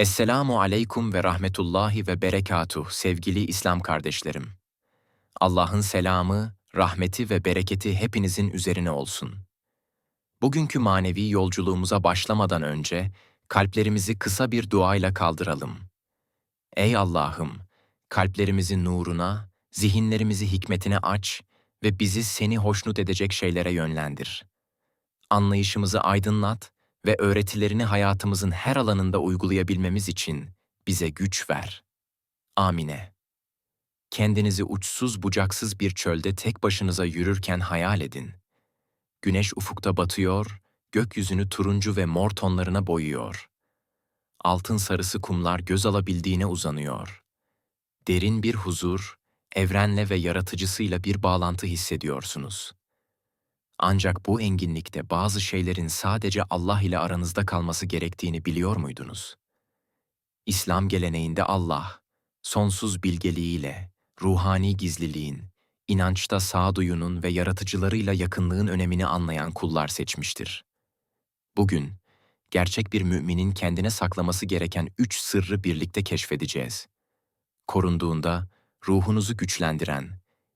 Esselamu aleykum ve rahmetullahi ve berekatuh sevgili İslam kardeşlerim. Allah'ın selamı, rahmeti ve bereketi hepinizin üzerine olsun. Bugünkü manevi yolculuğumuza başlamadan önce kalplerimizi kısa bir duayla kaldıralım. Ey Allah'ım, kalplerimizi nuruna, zihinlerimizi hikmetine aç ve bizi seni hoşnut edecek şeylere yönlendir. Anlayışımızı aydınlat ve öğretilerini hayatımızın her alanında uygulayabilmemiz için bize güç ver. Amine. Kendinizi uçsuz bucaksız bir çölde tek başınıza yürürken hayal edin. Güneş ufukta batıyor, gökyüzünü turuncu ve mor tonlarına boyuyor. Altın sarısı kumlar göz alabildiğine uzanıyor. Derin bir huzur, evrenle ve yaratıcısıyla bir bağlantı hissediyorsunuz. Ancak bu enginlikte bazı şeylerin sadece Allah ile aranızda kalması gerektiğini biliyor muydunuz? İslam geleneğinde Allah, sonsuz bilgeliğiyle, ruhani gizliliğin, inançta sağduyunun ve yaratıcılarıyla yakınlığın önemini anlayan kullar seçmiştir. Bugün, gerçek bir müminin kendine saklaması gereken üç sırrı birlikte keşfedeceğiz. Korunduğunda, ruhunuzu güçlendiren,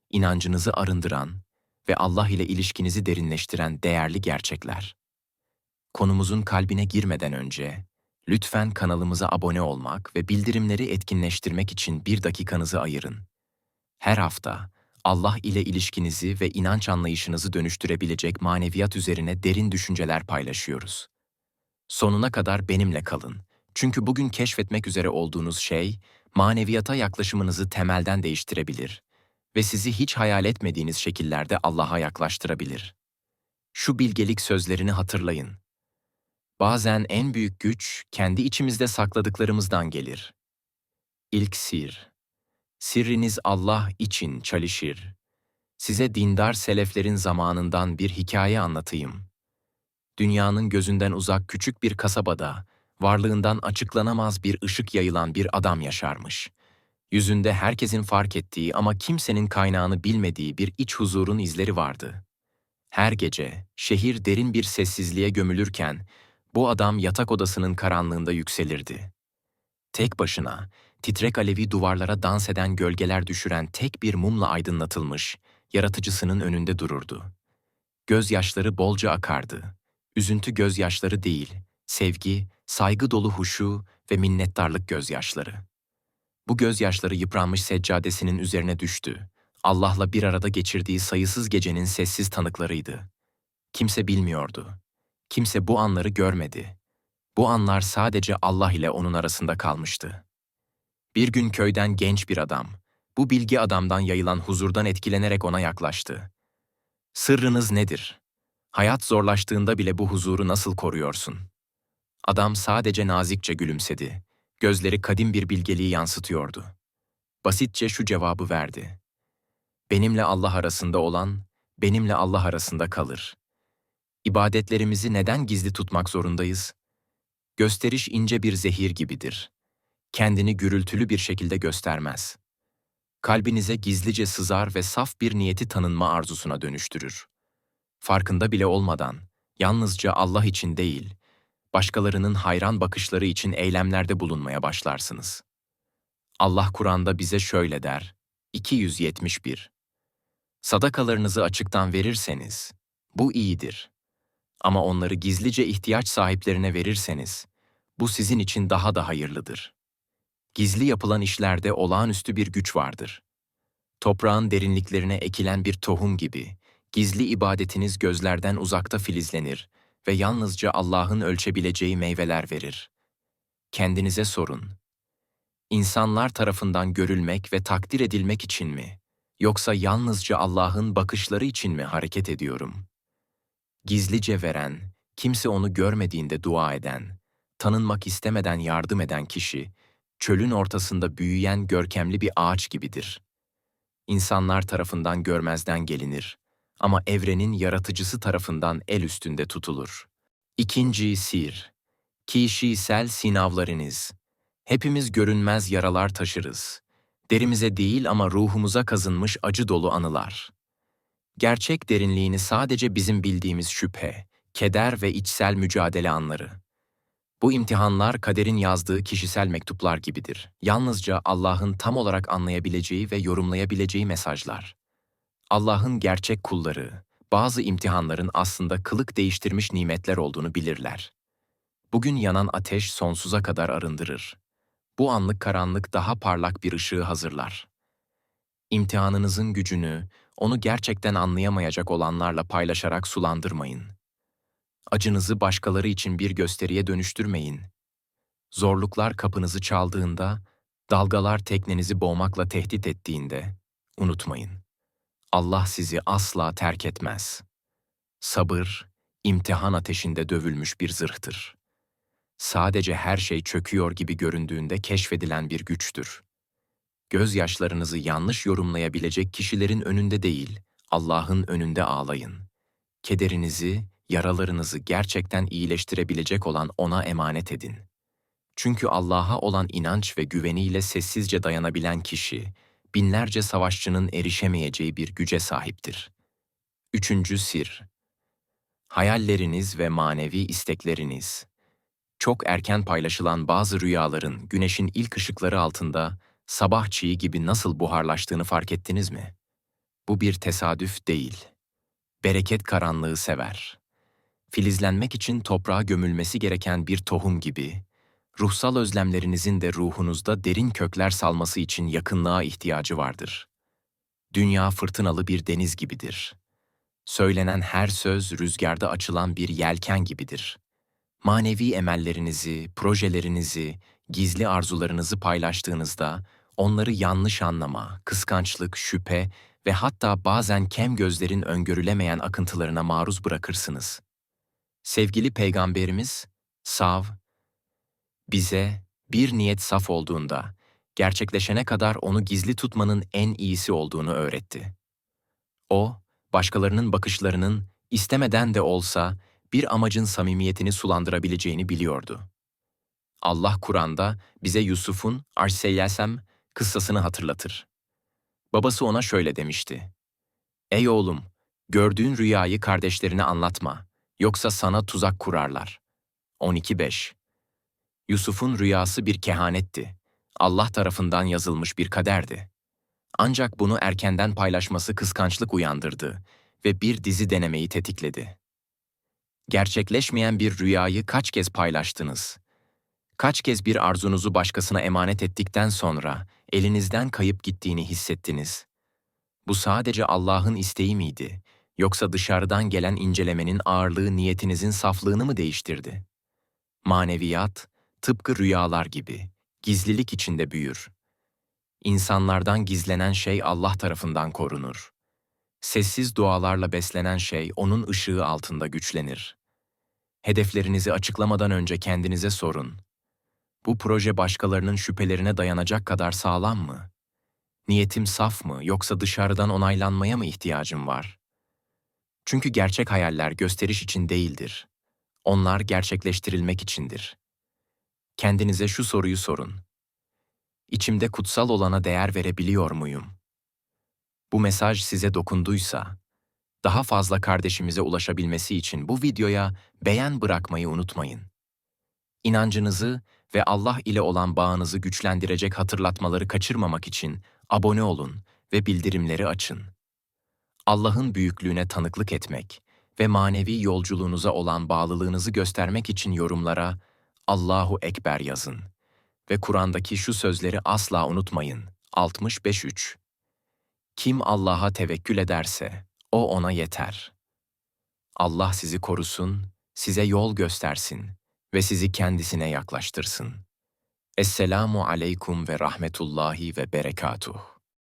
inancınızı arındıran ve Allah ile ilişkinizi derinleştiren değerli gerçekler. Konumuzun kalbine girmeden önce, lütfen kanalımıza abone olmak ve bildirimleri etkinleştirmek için bir dakikanızı ayırın. Her hafta, Allah ile ilişkinizi ve inanç anlayışınızı dönüştürebilecek maneviyat üzerine derin düşünceler paylaşıyoruz. Sonuna kadar benimle kalın. Çünkü bugün keşfetmek üzere olduğunuz şey, maneviyata yaklaşımınızı temelden değiştirebilir ve sizi hiç hayal etmediğiniz şekillerde Allah'a yaklaştırabilir. Şu bilgelik sözlerini hatırlayın. Bazen en büyük güç kendi içimizde sakladıklarımızdan gelir. İlk sir. Sirriniz Allah için çalışır. Size dindar seleflerin zamanından bir hikaye anlatayım. Dünyanın gözünden uzak küçük bir kasabada, varlığından açıklanamaz bir ışık yayılan bir adam yaşarmış. Yüzünde herkesin fark ettiği ama kimsenin kaynağını bilmediği bir iç huzurun izleri vardı. Her gece şehir derin bir sessizliğe gömülürken bu adam yatak odasının karanlığında yükselirdi. Tek başına, titrek alevi duvarlara dans eden gölgeler düşüren tek bir mumla aydınlatılmış, yaratıcısının önünde dururdu. Gözyaşları bolca akardı. Üzüntü gözyaşları değil, sevgi, saygı dolu huşu ve minnettarlık gözyaşları. Bu gözyaşları yıpranmış seccadesinin üzerine düştü. Allah'la bir arada geçirdiği sayısız gecenin sessiz tanıklarıydı. Kimse bilmiyordu. Kimse bu anları görmedi. Bu anlar sadece Allah ile onun arasında kalmıştı. Bir gün köyden genç bir adam, bu bilgi adamdan yayılan huzurdan etkilenerek ona yaklaştı. Sırrınız nedir? Hayat zorlaştığında bile bu huzuru nasıl koruyorsun? Adam sadece nazikçe gülümsedi. Gözleri kadim bir bilgeliği yansıtıyordu. Basitçe şu cevabı verdi. Benimle Allah arasında olan, benimle Allah arasında kalır. İbadetlerimizi neden gizli tutmak zorundayız? Gösteriş ince bir zehir gibidir. Kendini gürültülü bir şekilde göstermez. Kalbinize gizlice sızar ve saf bir niyeti tanınma arzusuna dönüştürür. Farkında bile olmadan, yalnızca Allah için değil, başkalarının hayran bakışları için eylemlerde bulunmaya başlarsınız. Allah Kur'an'da bize şöyle der, 271 Sadakalarınızı açıktan verirseniz, bu iyidir. Ama onları gizlice ihtiyaç sahiplerine verirseniz, bu sizin için daha da hayırlıdır. Gizli yapılan işlerde olağanüstü bir güç vardır. Toprağın derinliklerine ekilen bir tohum gibi, gizli ibadetiniz gözlerden uzakta filizlenir ve yalnızca Allah'ın ölçebileceği meyveler verir. Kendinize sorun. İnsanlar tarafından görülmek ve takdir edilmek için mi, yoksa yalnızca Allah'ın bakışları için mi hareket ediyorum? Gizlice veren, kimse onu görmediğinde dua eden, tanınmak istemeden yardım eden kişi, çölün ortasında büyüyen görkemli bir ağaç gibidir. İnsanlar tarafından görmezden gelinir ama evrenin yaratıcısı tarafından el üstünde tutulur. İkinci sir. Kişisel sinavlarınız. Hepimiz görünmez yaralar taşırız. Derimize değil ama ruhumuza kazınmış acı dolu anılar. Gerçek derinliğini sadece bizim bildiğimiz şüphe, keder ve içsel mücadele anları. Bu imtihanlar kaderin yazdığı kişisel mektuplar gibidir. Yalnızca Allah'ın tam olarak anlayabileceği ve yorumlayabileceği mesajlar. Allah'ın gerçek kulları, bazı imtihanların aslında kılık değiştirmiş nimetler olduğunu bilirler. Bugün yanan ateş sonsuza kadar arındırır. Bu anlık karanlık daha parlak bir ışığı hazırlar. İmtihanınızın gücünü, onu gerçekten anlayamayacak olanlarla paylaşarak sulandırmayın. Acınızı başkaları için bir gösteriye dönüştürmeyin. Zorluklar kapınızı çaldığında, dalgalar teknenizi boğmakla tehdit ettiğinde, unutmayın. Allah sizi asla terk etmez. Sabır, imtihan ateşinde dövülmüş bir zırhtır. Sadece her şey çöküyor gibi göründüğünde keşfedilen bir güçtür. Gözyaşlarınızı yanlış yorumlayabilecek kişilerin önünde değil, Allah'ın önünde ağlayın. Kederinizi, yaralarınızı gerçekten iyileştirebilecek olan O'na emanet edin. Çünkü Allah'a olan inanç ve güveniyle sessizce dayanabilen kişi, binlerce savaşçının erişemeyeceği bir güce sahiptir. Üçüncü sir Hayalleriniz ve manevi istekleriniz Çok erken paylaşılan bazı rüyaların güneşin ilk ışıkları altında sabah çiği gibi nasıl buharlaştığını fark ettiniz mi? Bu bir tesadüf değil. Bereket karanlığı sever. Filizlenmek için toprağa gömülmesi gereken bir tohum gibi, ruhsal özlemlerinizin de ruhunuzda derin kökler salması için yakınlığa ihtiyacı vardır. Dünya fırtınalı bir deniz gibidir. Söylenen her söz rüzgarda açılan bir yelken gibidir. Manevi emellerinizi, projelerinizi, gizli arzularınızı paylaştığınızda onları yanlış anlama, kıskançlık, şüphe ve hatta bazen kem gözlerin öngörülemeyen akıntılarına maruz bırakırsınız. Sevgili Peygamberimiz, Sav, bize bir niyet saf olduğunda, gerçekleşene kadar onu gizli tutmanın en iyisi olduğunu öğretti. O, başkalarının bakışlarının istemeden de olsa bir amacın samimiyetini sulandırabileceğini biliyordu. Allah Kur'an'da bize Yusuf'un Arseyyesem kıssasını hatırlatır. Babası ona şöyle demişti. Ey oğlum, gördüğün rüyayı kardeşlerine anlatma, yoksa sana tuzak kurarlar. 12.5 Yusuf'un rüyası bir kehanetti. Allah tarafından yazılmış bir kaderdi. Ancak bunu erkenden paylaşması kıskançlık uyandırdı ve bir dizi denemeyi tetikledi. Gerçekleşmeyen bir rüyayı kaç kez paylaştınız? Kaç kez bir arzunuzu başkasına emanet ettikten sonra elinizden kayıp gittiğini hissettiniz? Bu sadece Allah'ın isteği miydi? Yoksa dışarıdan gelen incelemenin ağırlığı niyetinizin saflığını mı değiştirdi? Maneviyat, tıpkı rüyalar gibi, gizlilik içinde büyür. İnsanlardan gizlenen şey Allah tarafından korunur. Sessiz dualarla beslenen şey onun ışığı altında güçlenir. Hedeflerinizi açıklamadan önce kendinize sorun. Bu proje başkalarının şüphelerine dayanacak kadar sağlam mı? Niyetim saf mı yoksa dışarıdan onaylanmaya mı ihtiyacım var? Çünkü gerçek hayaller gösteriş için değildir. Onlar gerçekleştirilmek içindir. Kendinize şu soruyu sorun. İçimde kutsal olana değer verebiliyor muyum? Bu mesaj size dokunduysa, daha fazla kardeşimize ulaşabilmesi için bu videoya beğen bırakmayı unutmayın. İnancınızı ve Allah ile olan bağınızı güçlendirecek hatırlatmaları kaçırmamak için abone olun ve bildirimleri açın. Allah'ın büyüklüğüne tanıklık etmek ve manevi yolculuğunuza olan bağlılığınızı göstermek için yorumlara Allahu Ekber yazın ve Kur'an'daki şu sözleri asla unutmayın. 65.3 Kim Allah'a tevekkül ederse, O ona yeter. Allah sizi korusun, size yol göstersin ve sizi kendisine yaklaştırsın. Esselamu aleykum ve rahmetullahi ve berekatuh.